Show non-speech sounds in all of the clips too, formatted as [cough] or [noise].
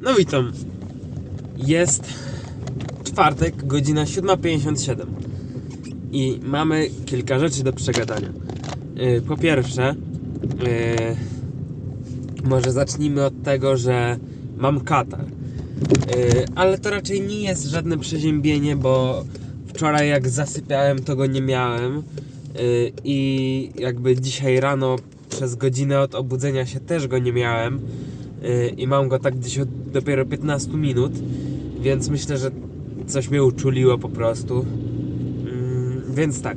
No witam. Jest czwartek, godzina 7.57 i mamy kilka rzeczy do przegadania. Yy, Po pierwsze, yy, może zacznijmy od tego, że mam katar. Yy, Ale to raczej nie jest żadne przeziębienie, bo wczoraj jak zasypiałem, to go nie miałem. Yy, I jakby dzisiaj rano przez godzinę od obudzenia się też go nie miałem. Yy, I mam go tak gdzieś od dopiero 15 minut, więc myślę, że coś mnie uczuliło po prostu. Mm, Więc tak.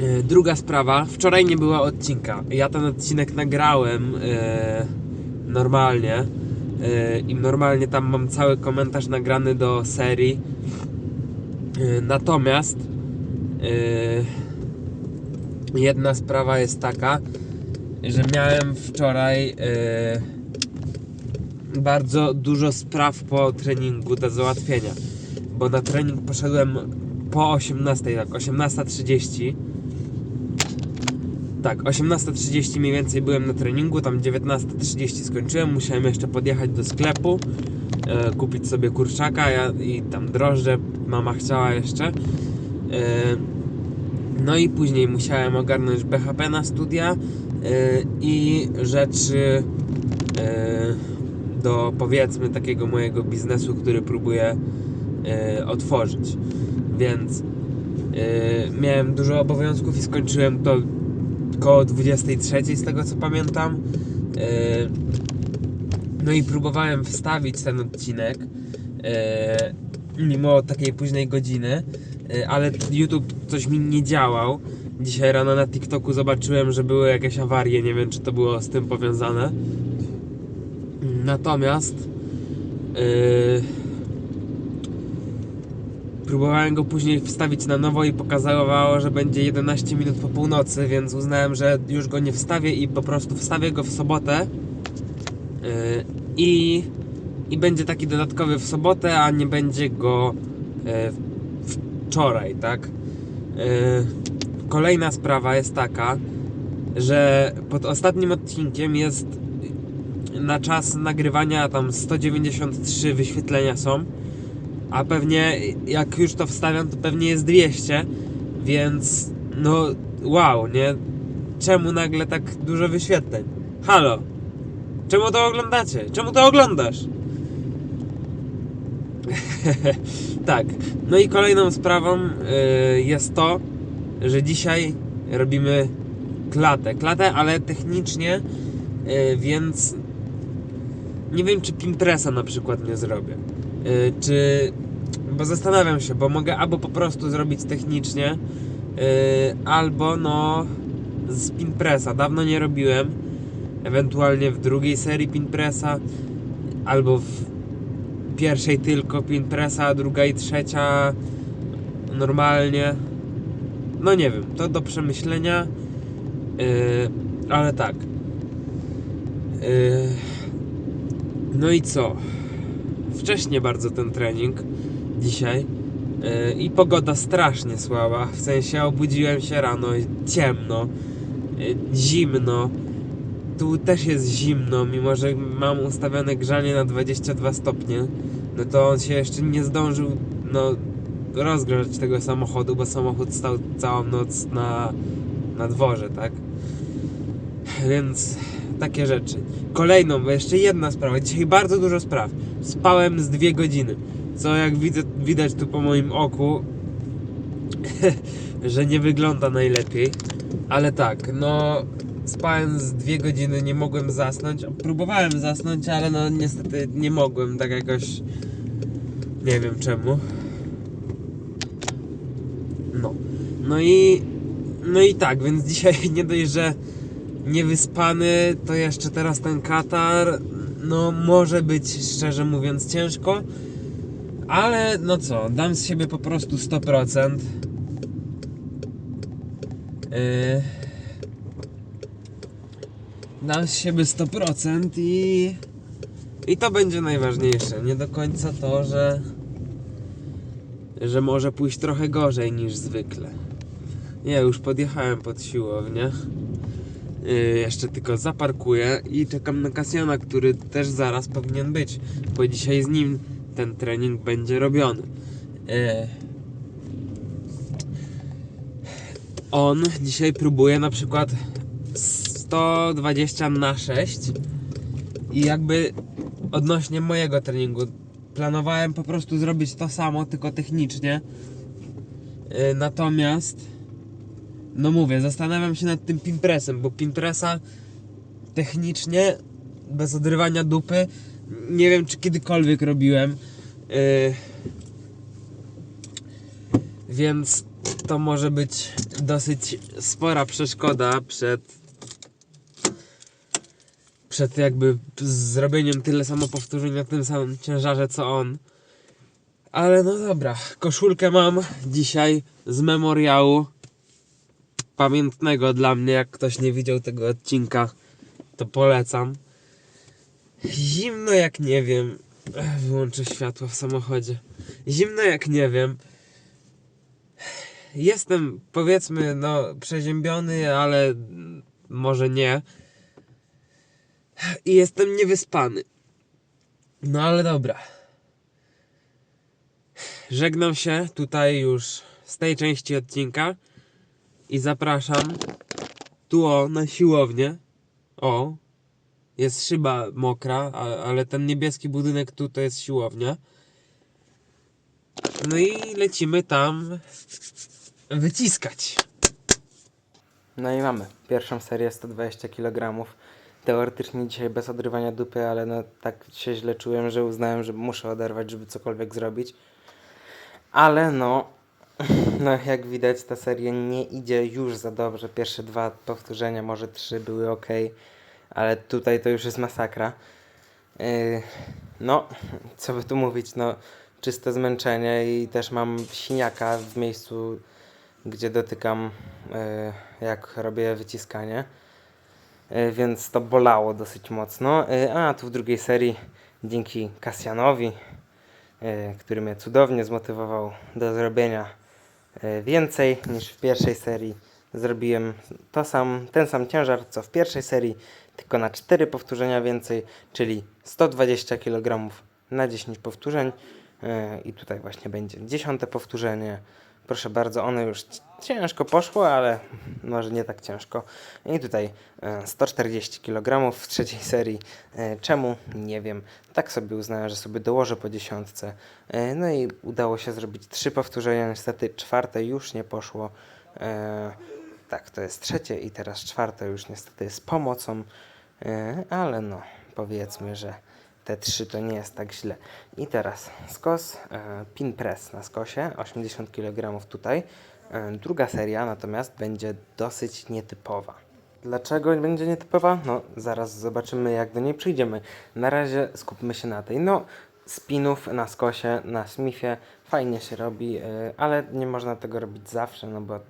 Yy, Druga sprawa, wczoraj nie było odcinka. Ja ten odcinek nagrałem yy, normalnie i normalnie tam mam cały komentarz nagrany do serii. Natomiast jedna sprawa jest taka, że miałem wczoraj yy, bardzo dużo spraw po treningu do załatwienia. Bo na trening poszedłem po 18, tak, 18.30. Tak, 18.30 mniej więcej byłem na treningu, tam 19.30 skończyłem, musiałem jeszcze podjechać do sklepu, e, kupić sobie kurczaka ja, i tam drożdże, mama chciała jeszcze. E, no i później musiałem ogarnąć BHP na studia e, i rzeczy e, do powiedzmy takiego mojego biznesu, który próbuję e, otworzyć. Więc miałem dużo obowiązków i skończyłem to koło 23 z tego co pamiętam. No i próbowałem wstawić ten odcinek mimo takiej późnej godziny, e, ale YouTube coś mi nie działał. Dzisiaj rano na TikToku zobaczyłem, że były jakieś awarie, nie wiem czy to było z tym powiązane. Natomiast yy, próbowałem go później wstawić na nowo i pokazało, że będzie 11 minut po północy, więc uznałem, że już go nie wstawię i po prostu wstawię go w sobotę. Yy, i, I będzie taki dodatkowy w sobotę, a nie będzie go yy, wczoraj, tak? Yy, kolejna sprawa jest taka, że pod ostatnim odcinkiem jest na czas nagrywania tam 193 wyświetlenia są, a pewnie jak już to wstawiam, to pewnie jest 200, więc no wow, nie? Czemu nagle tak dużo wyświetleń? Halo? Czemu to oglądacie? Czemu to oglądasz? [laughs] tak. No i kolejną sprawą y, jest to, że dzisiaj robimy klatę. Klatę, ale technicznie, y, więc nie wiem, czy Pimpresa na przykład nie zrobię. Y, czy. Bo zastanawiam się, bo mogę albo po prostu zrobić technicznie, albo no z Pinpresa. Dawno nie robiłem. Ewentualnie w drugiej serii Pinpresa, albo w pierwszej tylko Pinpresa, a druga i trzecia normalnie. No nie wiem, to do przemyślenia. Yy, ale tak. Yy, no i co? Wcześnie bardzo ten trening dzisiaj. Yy, I pogoda strasznie słaba. W sensie obudziłem się rano, ciemno, yy, zimno. Tu też jest zimno, mimo że mam ustawione grzanie na 22 stopnie. No to on się jeszcze nie zdążył no, rozgrzać tego samochodu, bo samochód stał całą noc na, na dworze, tak? Więc takie rzeczy. Kolejną, bo jeszcze jedna sprawa. Dzisiaj bardzo dużo spraw. Spałem z dwie godziny. Co jak widzę, widać tu po moim oku, [laughs] że nie wygląda najlepiej. Ale tak, no spałem z dwie godziny, nie mogłem zasnąć. Próbowałem zasnąć, ale no niestety nie mogłem tak jakoś. Nie wiem czemu. No. No i. No i tak, więc [laughs] dzisiaj nie dość, że niewyspany, to jeszcze teraz ten katar. No, może być szczerze mówiąc ciężko. Ale no co, dam z siebie po prostu 100%. Yy, dam z siebie 100% i. I to będzie najważniejsze. Nie do końca to, że. że może pójść trochę gorzej niż zwykle. Nie, już podjechałem pod siłownię. Yy, jeszcze tylko zaparkuję i czekam na Kasjana, który też zaraz powinien być, bo dzisiaj z nim ten trening będzie robiony. Yy. On dzisiaj próbuje na przykład 120 na 6 i jakby odnośnie mojego treningu planowałem po prostu zrobić to samo, tylko technicznie. Yy, Natomiast no mówię, zastanawiam się nad tym Pinpressem, bo Pinpressa technicznie, bez odrywania dupy, nie wiem czy kiedykolwiek robiłem. Yy, więc to może być dosyć spora przeszkoda przed przed jakby zrobieniem tyle samo powtórzeń na tym samym ciężarze co on. Ale no dobra, koszulkę mam dzisiaj z memoriału pamiętnego dla mnie, jak ktoś nie widział tego odcinka, to polecam. Zimno jak nie wiem. Wyłączę światło w samochodzie. Zimno jak nie wiem. Jestem powiedzmy no przeziębiony, ale może nie. I jestem niewyspany. No ale dobra. Żegnam się tutaj już z tej części odcinka i zapraszam tu o na siłownię. O, jest szyba mokra, ale ten niebieski budynek tu to jest siłownia. No i lecimy tam wyciskać. No i mamy pierwszą serię 120 kg. Teoretycznie dzisiaj bez odrywania dupy, ale no tak się źle czułem, że uznałem, że muszę oderwać, żeby cokolwiek zrobić. Ale no, [laughs] no jak widać ta seria nie idzie już za dobrze. Pierwsze dwa powtórzenia, może trzy były ok, ale tutaj to już jest masakra. Yy, no, co by tu mówić, no czyste zmęczenie i też mam siniaka w miejscu, gdzie dotykam, e, jak robię wyciskanie. E, Więc to bolało dosyć mocno. E, A tu w drugiej serii, dzięki Kasjanowi, e, który mnie cudownie zmotywował do zrobienia więcej niż w pierwszej serii, zrobiłem to sam, ten sam ciężar co w pierwszej serii, tylko na 4 powtórzenia więcej, czyli 120 kg na 10 powtórzeń. I tutaj właśnie będzie dziesiąte powtórzenie. Proszę bardzo, one już ciężko poszło, ale może nie tak ciężko. I tutaj e, 140 kg w trzeciej serii. E, Czemu? Nie wiem. Tak sobie uznałem, że sobie dołożę po dziesiątce. E, No i udało się zrobić trzy powtórzenia. Niestety czwarte już nie poszło. E, Tak, to jest trzecie i teraz czwarte już niestety z pomocą. E, Ale no, powiedzmy, że te trzy to nie jest tak źle. I teraz skos, e, pin press na skosie, 80 kg tutaj. E, druga seria natomiast będzie dosyć nietypowa. Dlaczego będzie nietypowa? No, zaraz zobaczymy, jak do niej przyjdziemy. Na razie skupmy się na tej. No, spinów na skosie, na smithie fajnie się robi, e, ale nie można tego robić zawsze, no bo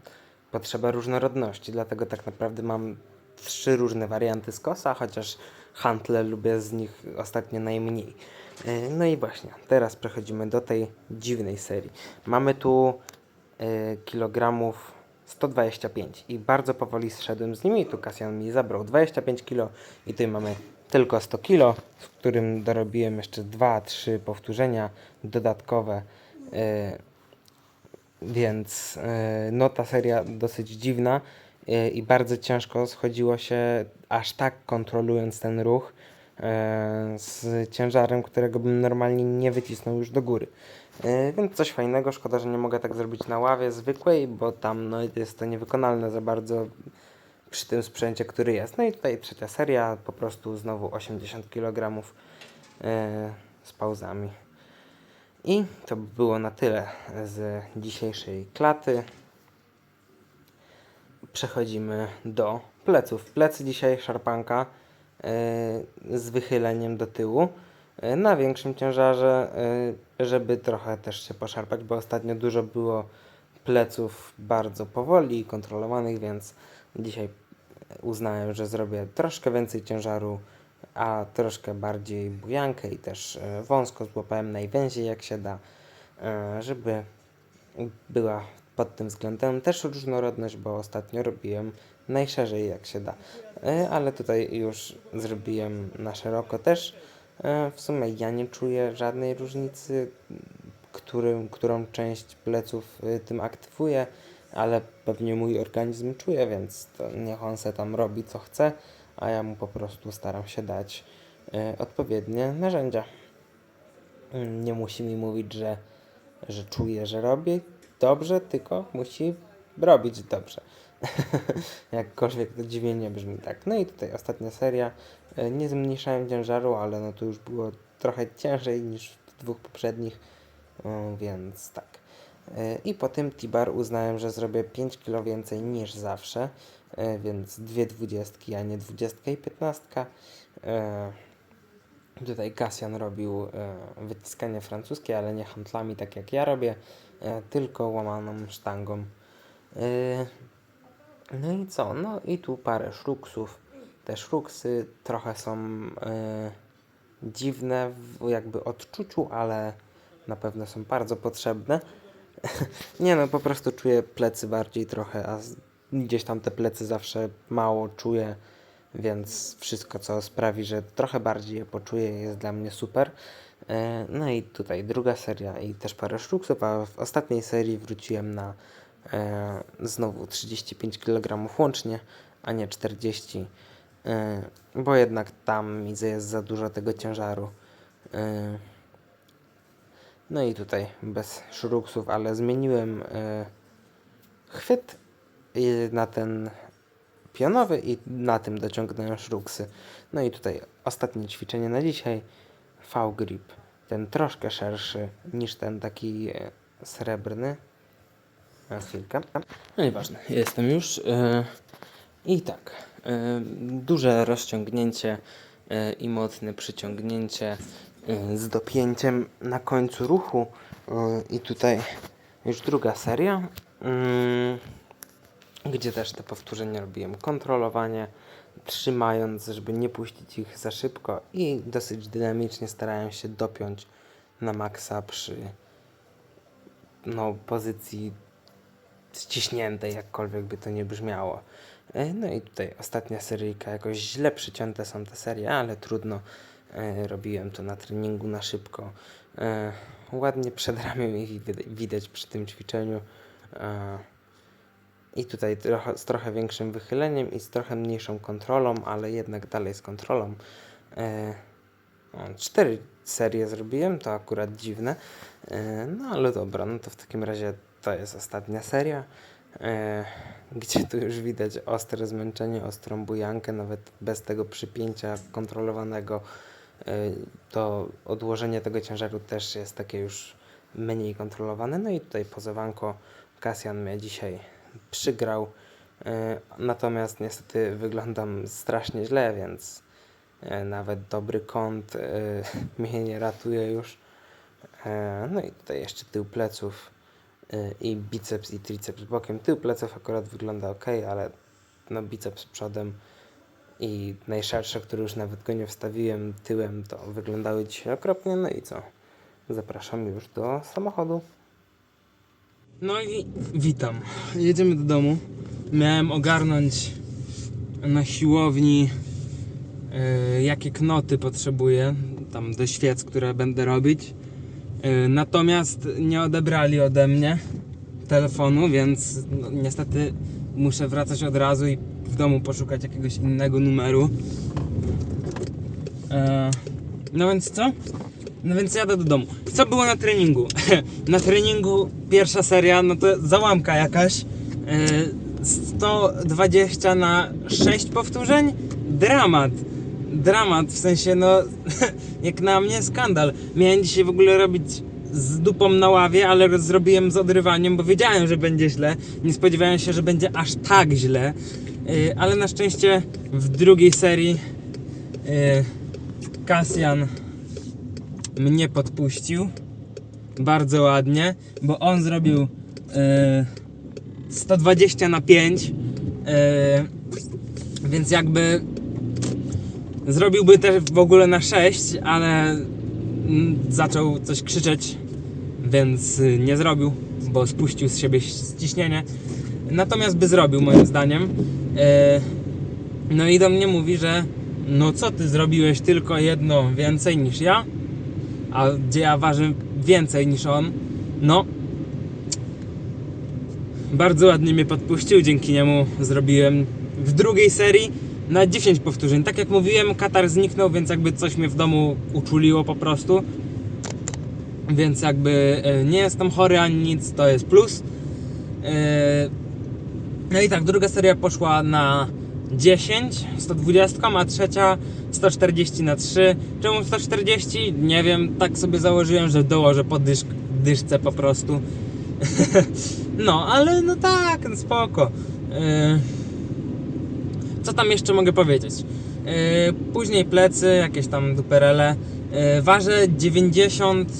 potrzeba różnorodności. Dlatego tak naprawdę mam trzy różne warianty skosa, chociaż hantle lubię z nich ostatnio najmniej. E, No i właśnie, teraz przechodzimy do tej dziwnej serii. Mamy tu e, kilogramów 125 i bardzo powoli zszedłem z nimi. Tu Kasjan mi zabrał 25 kg i tutaj mamy tylko 100 kg, w którym dorobiłem jeszcze 2-3 powtórzenia dodatkowe. E, więc e, no ta seria dosyć dziwna i bardzo ciężko schodziło się aż tak kontrolując ten ruch z ciężarem, którego bym normalnie nie wycisnął już do góry. E, Więc coś fajnego, szkoda, że nie mogę tak zrobić na ławie zwykłej, bo tam no, jest to niewykonalne za bardzo przy tym sprzęcie, który jest. No i tutaj trzecia seria, po prostu znowu 80 kg e, z pauzami. I to by było na tyle z dzisiejszej klaty. Przechodzimy do pleców. Plecy dzisiaj szarpanka e, z wychyleniem do tyłu na większym ciężarze, e, żeby trochę też się poszarpać, bo ostatnio dużo było pleców bardzo powoli kontrolowanych, więc dzisiaj uznałem, że zrobię troszkę więcej ciężaru, a troszkę bardziej bujankę i też e, wąsko złapałem najwęziej jak się da, e, żeby była pod tym względem też różnorodność, bo ostatnio robiłem najszerzej jak się da. E, ale tutaj już zrobiłem na szeroko też. E, w sumie ja nie czuję żadnej różnicy, którym, którą część pleców y, tym aktywuję, ale pewnie mój organizm czuje, więc niech on se tam robi co chce, a ja mu po prostu staram się dać e, odpowiednie narzędzia. Nie musi mi mówić, że, że czuje, że robi dobrze, tylko musi robić dobrze. [laughs] Jakkolwiek to dziwnie nie brzmi tak. No i tutaj ostatnia seria. E, Nie zmniejszałem ciężaru, ale no to już było trochę ciężej niż w dwóch poprzednich, e, więc tak. E, I po tym T-bar uznałem, że zrobię 5 kg więcej niż zawsze, więc dwie dwudziestki, a nie dwudziestka i piętnastka. Tutaj Kasjan robił wyciskanie francuskie, ale nie handlami tak jak ja robię, tylko łamaną sztangą. No i co? No i tu parę szruksów. Te szruksy trochę są e, dziwne w jakby odczuciu, ale na pewno są bardzo potrzebne. [laughs] nie no, po prostu czuję plecy bardziej trochę, a gdzieś tam te plecy zawsze mało czuję, więc wszystko co sprawi, że trochę bardziej je poczuję jest dla mnie super. E, No i tutaj druga seria i też parę sztuksów, a w ostatniej serii wróciłem na znowu 35 kg łącznie, a nie 40, e, bo jednak tam mi jest za dużo tego ciężaru. E, no i tutaj bez szruksów, ale zmieniłem e, chwyt na ten pionowy i na tym dociągnąłem szruksy. No i tutaj ostatnie ćwiczenie na dzisiaj. V-grip. Ten troszkę szerszy niż ten taki e, srebrny. Na chwilkę. No nieważne, jestem już. e, I tak. e, Duże rozciągnięcie e, i mocne przyciągnięcie z dopięciem na końcu ruchu. I tutaj już druga seria. mm, gdzie też te powtórzenia robiłem kontrolowanie, trzymając, żeby nie puścić ich za szybko i dosyć dynamicznie starałem się dopiąć na maksa przy no, pozycji ściśniętej, jakkolwiek by to nie brzmiało. E, No i tutaj ostatnia seryjka, jakoś źle przycięte są te serie, ale trudno. E, Robiłem to na treningu na szybko. E, Ładnie przed ramię ich wid- widać przy tym ćwiczeniu. I tutaj trochę, z trochę większym wychyleniem i z trochę mniejszą kontrolą, ale jednak dalej z kontrolą. Cztery serie zrobiłem, to akurat dziwne. No ale dobra, no to w takim razie to jest ostatnia seria, e, gdzie tu już widać ostre zmęczenie, ostrą bujankę, nawet bez tego przypięcia kontrolowanego. E, to odłożenie tego ciężaru też jest takie już mniej kontrolowane. No i tutaj pozowanko Kasjan mnie dzisiaj przygrał. E, Natomiast niestety wyglądam strasznie źle, więc nawet dobry kąt [laughs] mnie nie ratuje już. No i tutaj jeszcze tył pleców i biceps i triceps bokiem. Tył pleców akurat wygląda ok, ale no biceps przodem i najszersze, które już nawet go nie wstawiłem tyłem, to wyglądały dzisiaj okropnie. No i co? Zapraszam już do samochodu. No i witam. Jedziemy do domu. Miałem ogarnąć na siłowni e, jakie knoty potrzebuję tam do świec, które będę robić. E, natomiast nie odebrali ode mnie telefonu, więc no, niestety muszę wracać od razu i w domu poszukać jakiegoś innego numeru. E, no więc co? No więc jadę do domu. Co było na treningu? [laughs] na treningu pierwsza seria, no to załamka jakaś. Yy, 120 na 6 powtórzeń? Dramat. Dramat, w sensie no, [laughs] jak na mnie skandal. Miałem dzisiaj w ogóle robić z dupą na ławie, ale zrobiłem z odrywaniem, bo wiedziałem, że będzie źle. Nie spodziewałem się, że będzie aż tak źle. Yy, ale na szczęście w drugiej serii yy, Kasjan mnie podpuścił bardzo ładnie, bo on zrobił e, 120 na 5 e, więc jakby zrobiłby też w ogóle na 6 ale mm, zaczął coś krzyczeć więc y, nie zrobił, bo spuścił z siebie ściśnienie natomiast by zrobił moim zdaniem e, No i do mnie mówi, że no co ty zrobiłeś tylko jedno więcej niż ja? A gdzie ja ważę więcej niż on? No. Bardzo ładnie mnie podpuścił, dzięki niemu zrobiłem w drugiej serii na 10 powtórzeń. Tak jak mówiłem, katar zniknął, więc jakby coś mnie w domu uczuliło po prostu. Więc jakby e, nie jestem chory ani nic, to jest plus. E, No i tak, druga seria poszła na 10, 120, a trzecia 140 na 3. Czemu 140? Nie wiem, tak sobie założyłem, że dołożę po dysz, dyszce po prostu. [laughs] no, ale no tak, no spoko. E, Co tam jeszcze mogę powiedzieć? E, Później plecy, jakieś tam duperele. E, Ważę 90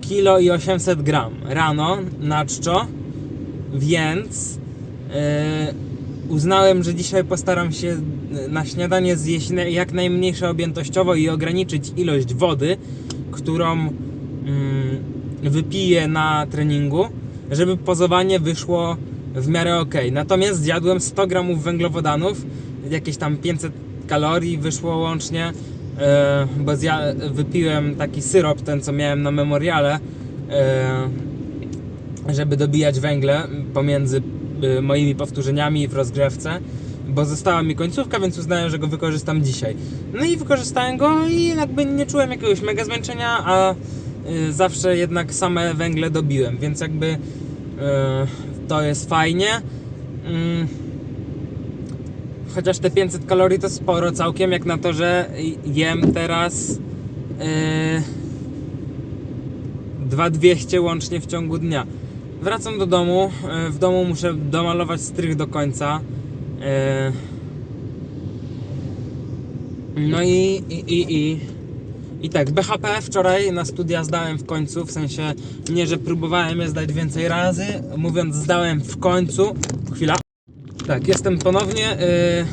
kilo i 800 gram rano na czczo, więc e, uznałem, że dzisiaj postaram się na śniadanie zjeść jak najmniejsze objętościowo i ograniczyć ilość wody, którą mm, wypiję na treningu, żeby pozowanie wyszło w miarę ok. Natomiast zjadłem 100 gramów węglowodanów, jakieś tam 500 kalorii wyszło łącznie, e, bo wypiłem taki syrop, ten co miałem na memoriale, e, żeby dobijać węgle pomiędzy y, moimi powtórzeniami w rozgrzewce, bo została mi końcówka, więc uznałem, że go wykorzystam dzisiaj. No i wykorzystałem go i jakby nie czułem jakiegoś mega zmęczenia, a zawsze jednak same węgle dobiłem, więc jakby to jest fajnie. Mm. Chociaż te 500 kalorii to sporo całkiem, jak na to, że jem teraz y, 2200 łącznie w ciągu dnia. Wracam do domu. e, W domu muszę domalować strych do końca. E, No i, i, i, i, i tak, BHP wczoraj na studia zdałem w końcu, w sensie nie, że próbowałem je zdać więcej razy, mówiąc zdałem w końcu. Chwila. Tak, jestem ponownie. e,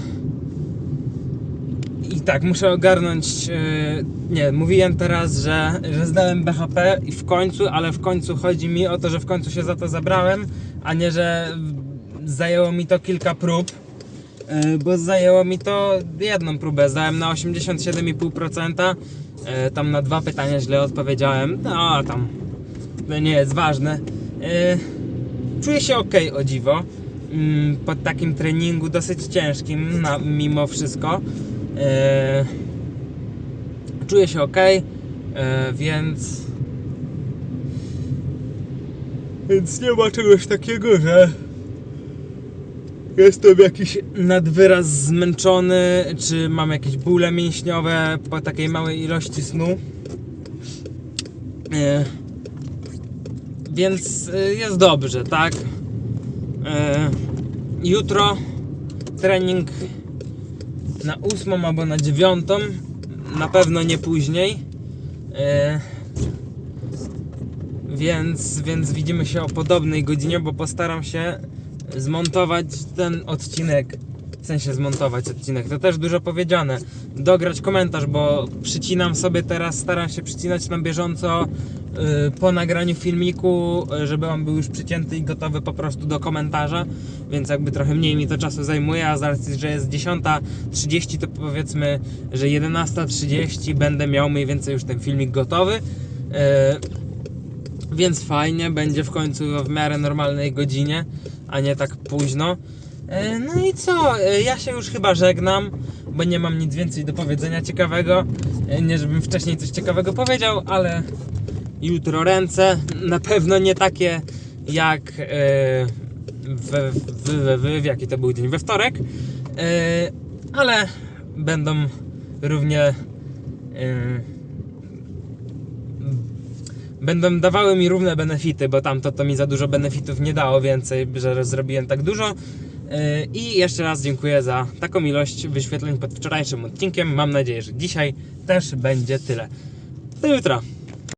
I tak, muszę ogarnąć. e, Nie, mówiłem teraz, że, że zdałem BHP i w końcu, ale w końcu chodzi mi o to, że w końcu się za to zabrałem, a nie, że zajęło mi to kilka prób. e, Bo zajęło mi to jedną próbę. Zdałem na 87,5%. E, Tam na dwa pytania źle odpowiedziałem. No, tam to nie jest ważne. E, Czuję się ok, o dziwo. Mm, Po takim treningu dosyć ciężkim, na, mimo wszystko. E, Czuję się ok, e, więc. Więc nie ma czegoś takiego, że jestem jakiś nadwyraz zmęczony, czy mam jakieś bóle mięśniowe po takiej małej ilości snu. E, więc e, jest dobrze, tak? E, jutro trening na ósmą albo na dziewiątą, na pewno nie później. E, więc, więc widzimy się o podobnej godzinie, bo postaram się zmontować ten odcinek. W sensie zmontować odcinek, to też dużo powiedziane. Dograć komentarz, bo przycinam sobie teraz, staram się przycinać na bieżąco y, po nagraniu filmiku, y, żeby on był już przycięty i gotowy po prostu do komentarza, więc jakby trochę mniej mi to czasu zajmuje, a z racji, że jest 10.30, to powiedzmy, że 11.30 będę miał mniej więcej już ten filmik gotowy. Y, więc fajnie, będzie w końcu w miarę normalnej godzinie, a nie tak późno. E, No i co? E, Ja się już chyba żegnam, bo nie mam nic więcej do powiedzenia ciekawego. E, Nie, żebym wcześniej coś ciekawego powiedział, ale jutro ręce. Na pewno nie takie jak w, w, w, w, jaki to był dzień? We wtorek. Ale będą równie. Będą dawały mi równe benefity, bo tamto to mi za dużo benefitów nie dało więcej, że zrobiłem tak dużo. Yy, I jeszcze raz dziękuję za taką ilość wyświetleń pod wczorajszym odcinkiem. Mam nadzieję, że dzisiaj też będzie tyle. Do jutra.